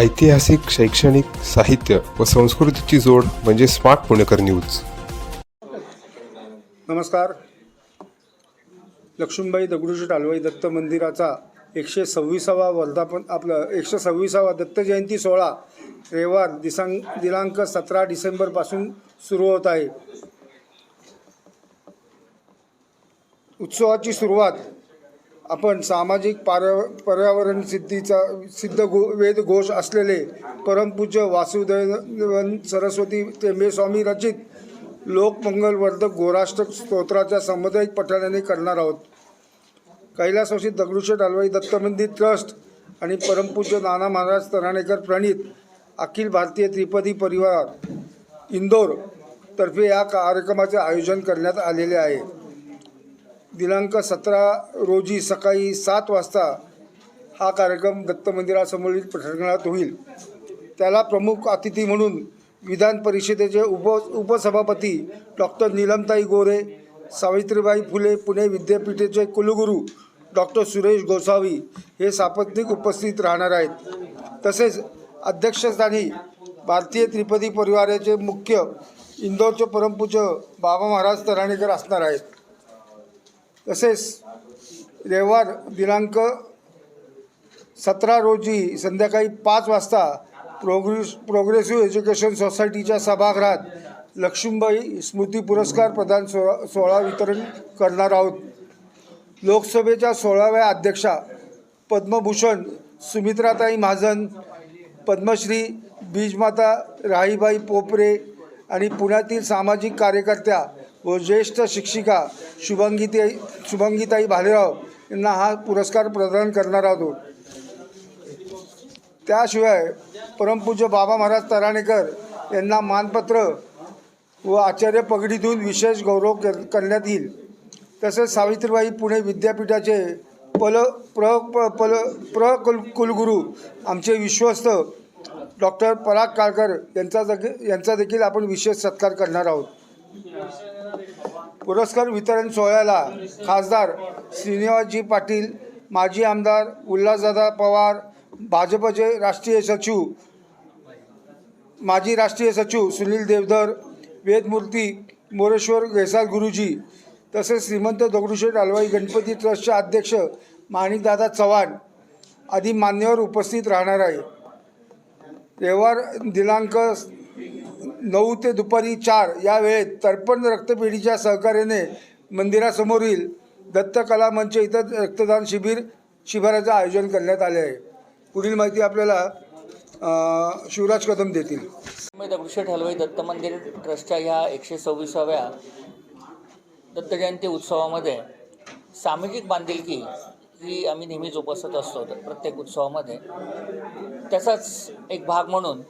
ऐतिहासिक शैक्षणिक साहित्य व संस्कृतीची जोड म्हणजे स्मार्ट पुणेकर न्यूज. नमस्कार. लक्ष्मीबाई दगडूशेठ हलवाई दत्त मंदिराचा एकशे सव्वीसावा वर्धापन आपलं एकशे सव्वीसावा दत्त जयंती सोहळा रविवार दिसां दिनांक सतरा डिसेंबरपासून सुरू होत आहे. उत्सवाची सुरुवात आपण सामाजिक पार्या पर्यावरण सिद्धीचा सिद्ध गो वेद घोष असलेले परमपूज्य वासुदेवन सरस्वती टेंबेस्वामी रचित लोकमंगलवर्धक गोराष्ट्र स्तोत्राच्या सामुदायिक पठणाने करणार आहोत. कैलासवासी दगडूशेठ हलवाई दत्त मंदिर ट्रस्ट आणि परमपूज्य नाना महाराज तराणेकर प्रणित अखिल भारतीय त्रिपदी परिवार इंदोर तर्फे या कार्यक्रमाचे आयोजन करण्यात आलेले आहे. दिनांक सतरा रोजी सकाळी सात वाजता हा कार्यक्रम दत्त मंदिरासमोरील प्रसंगणात होईल. त्याला प्रमुख अतिथी म्हणून विधान परिषदेचे उप उपसभापती डॉक्टर नीलमताई गोरे सावित्रीबाई फुले पुणे विद्यापीठाचे कुलगुरू डॉक्टर सुरेश गोसावी हे सापत्निक उपस्थित राहणार आहेत. तसेच अध्यक्षस्थानी भारतीय त्रिपदी परिवाराचे मुख्य इंदोरचे परमपूज्य बाबा महाराज तराणेकर असणार आहेत. तसेच रविवार दिनांक सतरा रोजी संध्याकाळी पाच वाजता प्रोग्रेस प्रोग्रेसिव्ह एज्युकेशन सोसायटीच्या सभागृहात लक्ष्मीबाई स्मृती पुरस्कार प्रदान सोहळा सोहळा वितरण करणार आहोत. लोकसभेच्या सोळाव्या अध्यक्षा पद्मभूषण सुमित्राताई महाजन पद्मश्री बीजमाता राहीबाई पोपरे आणि पुण्यातील सामाजिक कार्यकर्त्या व ज्येष्ठ शिक्षिका शुभंगीताई शुभंगीताई भालेराव यांना हा पुरस्कार प्रदान करणार आहोत. त्याशिवाय परमपूज्य बाबा महाराज तराणेकर यांना मानपत्र व आचार्य पगडीतून विशेष गौरव कर करण्यात येईल. तसेच सावित्रीबाई पुणे विद्यापीठाचे पल प्र प पल प्र कुल कुलगुरू आमचे विश्वस्त डॉक्टर पराग काळकर यांचा यांचा देखील आपण विशेष सत्कार करणार आहोत. पुरस्कार वितरण सोहळ्याला खासदार श्रीनिवासजी पाटील माजी आमदार उल्हासदादा पवार भाजपचे राष्ट्रीय सचिव माजी राष्ट्रीय सचिव सुनील देवधर वेदमूर्ती मोरेश्वर गैसाल गुरुजी तसेच श्रीमंत दगडूशेठ हलवाई गणपती ट्रस्टचे अध्यक्ष माणिकदादा चव्हाण आदी मान्यवर उपस्थित राहणार आहे रविवार दिनांक नऊ ते दुपारी चार या वेळेत तर्पण रक्तपेढीच्या सहकार्याने मंदिरासमोरील दत्तकला मंच इथं रक्तदान शिबिर शिबिराचं आयोजन करण्यात आले आहे. पुढील माहिती आपल्याला शिवराज कदम देतील. मी दगडूशेठ हलवाई दत्त मंदिर ट्रस्टच्या ह्या एकशे सव्वीसाव्या दत्त जयंती उत्सवामध्ये सामाजिक बांधिलकी ही आम्ही नेहमी जोपासत असतो प्रत्येक उत्सवामध्ये. त्याचाच एक भाग म्हणून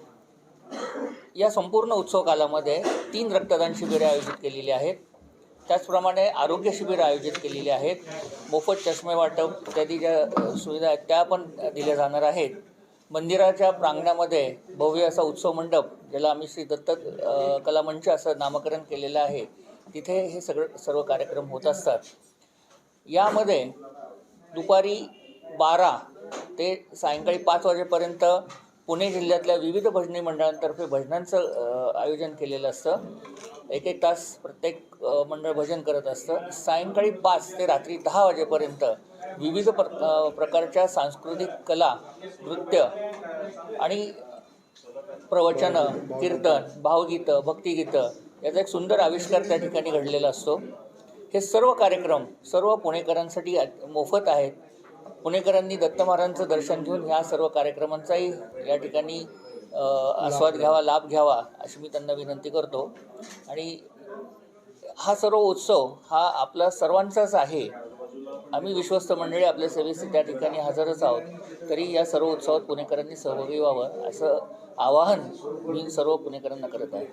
या संपूर्ण उत्सव कालामध्ये तीन रक्तदान शिबिरे आयोजित केलेली आहेत. त्याचप्रमाणे आरोग्य शिबिरं आयोजित केलेली आहेत. मोफत चष्मे वाटप इत्यादी ज्या सुविधा आहेत त्या पण दिल्या जाणार आहेत. मंदिराच्या प्रांगणामध्ये भव्य असा उत्सव मंडप ज्याला आम्ही श्री दत्त कलामंच असं नामकरण केलेलं आहे तिथे हे सगळं सर्व कार्यक्रम होत असतात. यामध्ये दुपारी बारा ते सायंकाळी पाच वाजेपर्यंत पुणे जिल्ह्यातल्या विविध भजनी मंडळांतर्फे भजनांचं आयोजन केलेलं असतं. एक एक तास प्रत्येक मंडळ भजन करत असतं. सायंकाळी पाच ते रात्री दहा वाजेपर्यंत विविध प्र प्रकारच्या सांस्कृतिक कला नृत्य आणि प्रवचनं कीर्तन भावगीतं भक्तिगीतं याचा एक सुंदर आविष्कार त्या ठिकाणी घडलेला असतो. हे सर्व कार्यक्रम सर्व पुणेकरांसाठी मोफत आहेत. पुणेकरांनी दत्त महाराजांचं दर्शन घेऊन ह्या सर्व कार्यक्रमांचाही या ठिकाणी आस्वाद घ्यावा लाभ घ्यावा अशी मी त्यांना विनंती करतो. आणि हा सर्व उत्सव हा आपला सर्वांचाच आहे. आम्ही विश्वस्त मंडळी आपल्या सेवेसाठी त्या ठिकाणी हजरच आहोत. तरी या सर्व उत्सवात पुणेकरांनी सहभागी व्हावं असं आवाहन मी सर्व पुणेकरांना करत आहे.